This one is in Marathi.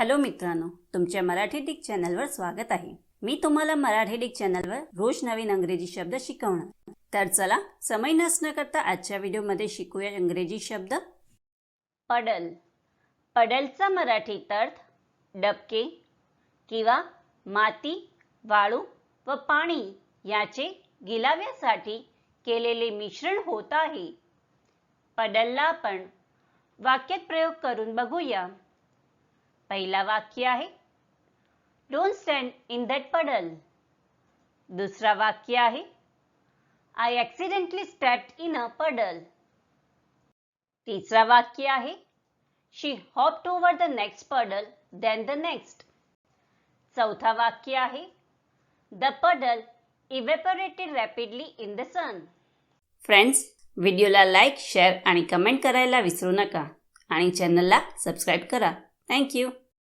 हॅलो मित्रांनो तुमच्या मराठी डिक चॅनलवर स्वागत आहे. मी तुम्हाला मराठी डिक चॅनलवर रोज नवीन अंग्रेजी शब्द शिकवणार. तर चला समय नसणं करता आजच्या व्हिडिओमध्ये शिकूया इंग्रजी शब्द. पडल. पडलचा मराठीत अर्थ डबके किंवा माती वाळू व पाणी याचे गिलाव्यासाठी केलेले मिश्रण होत आहे. पडलला आपण वाक्यात प्रयोग करून बघूया. पहिला वाक्य आहे. डोंट स्टँड इन दॅट पडल दुसरा वाक्य आहे. I accidentally stepped in a puddle तिसरा वाक्य आहे. She hopped over the next puddle then the next चौथा वाक्य आहे. The puddle evaporated rapidly in the sun friends व्हिडिओला लाईक शेअर आणि कमेंट करायला विसरू नका. आणि चॅनलला सबस्क्राईब करा. Thank you.